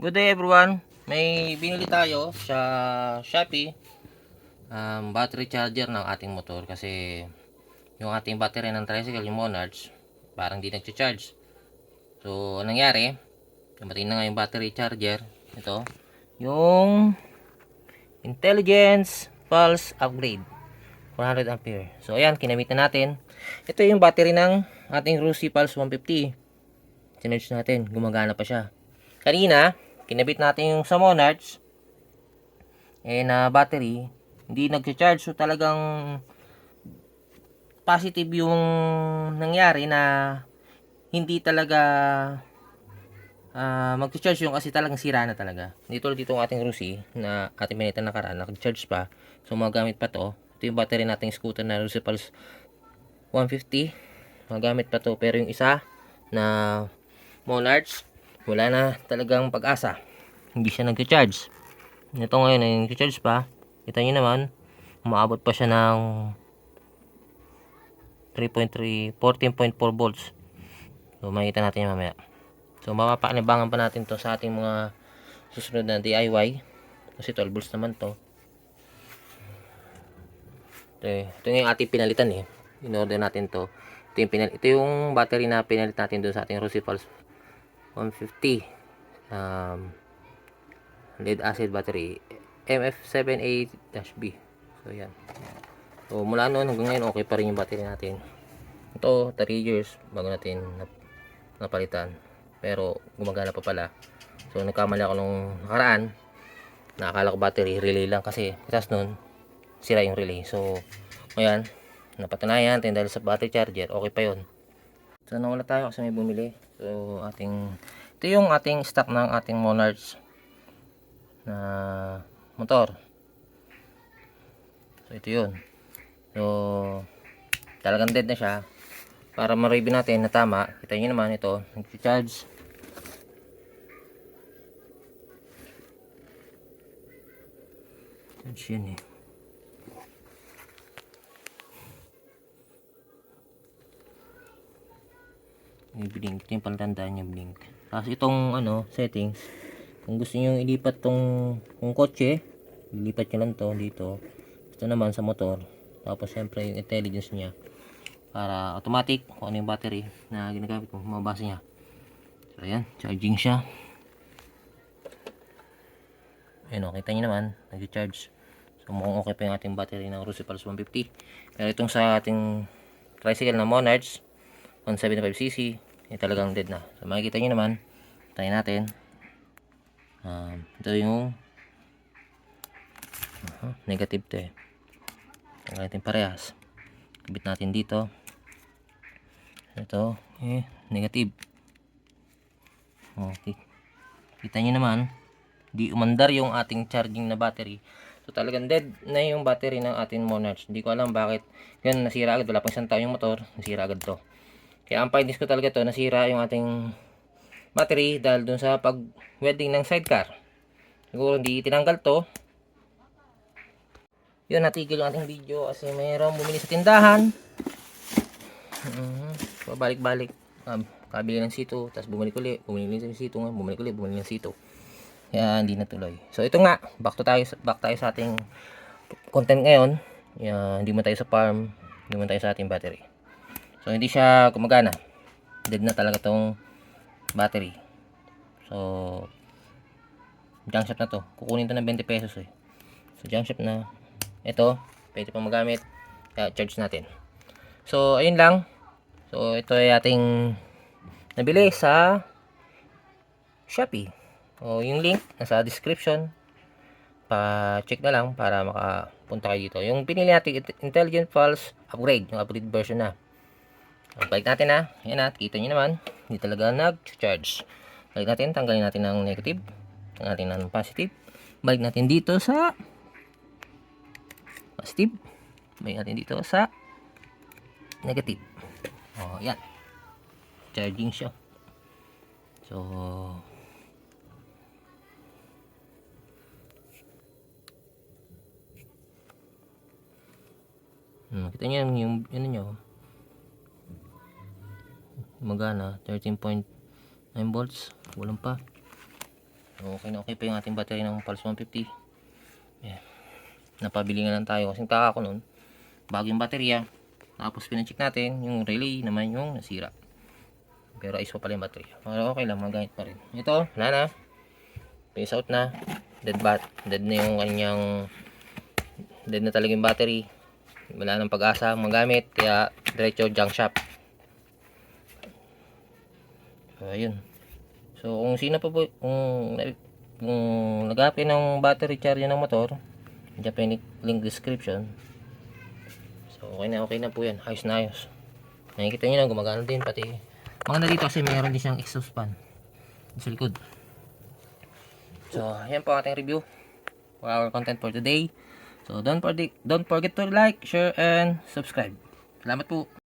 Good day everyone. May binili tayo sa Shopee um, battery charger ng ating motor kasi yung ating battery ng tricycle, yung Monarch, parang di nagcha-charge. So, anong nangyari? Dumating na nga yung battery charger. Ito. Yung Intelligence Pulse Upgrade. 400 ampere. So, ayan, kinamit na natin. Ito yung battery ng ating Rusi Pulse 150. Sinurge natin. Gumagana pa siya. Kanina, kinabit natin yung sa Monarch. Eh, na battery. Hindi nag-charge. So, talagang positive yung nangyari na hindi talaga ah mag-charge yung kasi talagang sira na talaga. Dito ulit itong ating Rusi na ating minita nakaraan. Nag-charge pa. So, magamit pa to. Ito yung battery nating scooter na Rusi Pulse 150. Magamit pa to. Pero yung isa na Monarch, wala na talagang pag-asa. Hindi siya nag-charge. Ito ngayon ay nag-charge pa. Kita nyo naman, umaabot pa siya ng 3.3, 14.4 volts. So, makikita natin yan mamaya. So, mapapakinabangan pa natin to sa ating mga susunod na DIY. Kasi 12 volts naman to. Ito, eh. ito yung ating pinalitan eh. In-order natin to. Ito yung, pinal ito yung battery na pinalit natin doon sa ating Pulse 150. Um, lead acid battery. MF7A-B. So, yan. So, mula noon hanggang ngayon, okay pa rin yung battery natin. Ito, 3 years bago natin nap napalitan. Pero, gumagana pa pala. So, nagkamali ako nung nakaraan. Nakakala ko battery, relay lang kasi. Tapos nun, sira yung relay. So, ngayon, napatunayan natin dahil sa battery charger, okay pa yun. So, nawala tayo kasi may bumili. So, ating, ito yung ating stock ng ating Monarch na motor. So, ito yun. So, talagang dead na siya. Para ma-review natin na tama, kita nyo naman ito, nag-charge. Charge yun eh. May blink. Ito yung palatandaan niya blink. Tapos itong ano, settings. Kung gusto niyo ilipat tong kung kotse, ilipat niyo lang to dito. Ito naman sa motor. Tapos syempre yung intelligence niya. Para automatic kung ano yung battery na ginagamit mo, mabasa niya. So ayan, charging siya. Ayun o, kita niyo naman, nag-charge. So mukhang okay pa yung ating battery ng Rusi Pulse 150. Pero itong sa ating tricycle na Monarch, 175cc, eh, talagang dead na. So makikita nyo naman, tayo natin. Um, ito yung uh, negative to eh. Tanggal natin parehas. Kabit natin dito. Ito, eh, negative. Okay. Kita nyo naman, di umandar yung ating charging na battery. So talagang dead na yung battery ng ating Monarch. Hindi ko alam bakit. Yan, nasira agad. Wala pang isang taon yung motor. Nasira agad to. Kaya ang findings ko talaga to, nasira yung ating battery dahil dun sa pag-welding ng sidecar. Siguro hindi tinanggal to. Yun, natigil yung ating video kasi mayroong bumili sa tindahan. Mhm. Pabalik-balik. Um, kabili ng sito, tapos bumalik ulit. Bumili ng sito nga, bumalik ulit, bumili ng sito. Kaya hindi natuloy. So ito nga, back to tayo, back tayo sa ating content ngayon. Yan, hindi mo tayo sa farm, hindi mo tayo sa ating battery. So, hindi siya gumagana. Dead na talaga tong battery. So, junk shop na to. Kukunin to ng 20 pesos eh. So, junk shop na. Ito, pwede pa magamit. Kaya, charge natin. So, ayun lang. So, ito ay ating nabili sa Shopee. O, yung link nasa description. Pa-check na lang para makapunta kayo dito. Yung pinili natin, Intelligent Pulse Upgrade. Yung upgrade version na. So, balik natin na. Yan na, kita nyo naman. Hindi talaga nag-charge. Balik natin, tanggalin natin ng negative. Tanggalin natin ng positive. Balik natin dito sa positive. Balik natin dito sa negative. Oh, yan. Charging siya. So, Hmm, kita niyo yung, yung ano nyo, magana 13.9 volts walang pa Okay na okay pa yung ating battery ng Pulse 150. Ayan. Napabili nga lang tayo kasi taka ko nun. Bago yung baterya. Tapos pinacheck natin yung relay naman yung nasira. Pero pa pala yung battery. Pero okay lang, magamit pa rin. Ito, wala na. Face out na. Dead bat. Dead na yung kanyang dead na talaga yung battery. Wala nang pag-asa magamit. Kaya diretso junk shop. Ayun. So, kung sino pa po, kung, kung nag-apply ng battery charger ng motor, yung link description. So, okay na, okay na po yan. Ayos na ayos. Nakikita nyo na, gumagana din. Pati, maganda dito kasi mayroon din siyang exhaust fan. Sa likod. So, ayan po ating review for our content for today. So, don't forget, don't forget to like, share, and subscribe. Salamat po.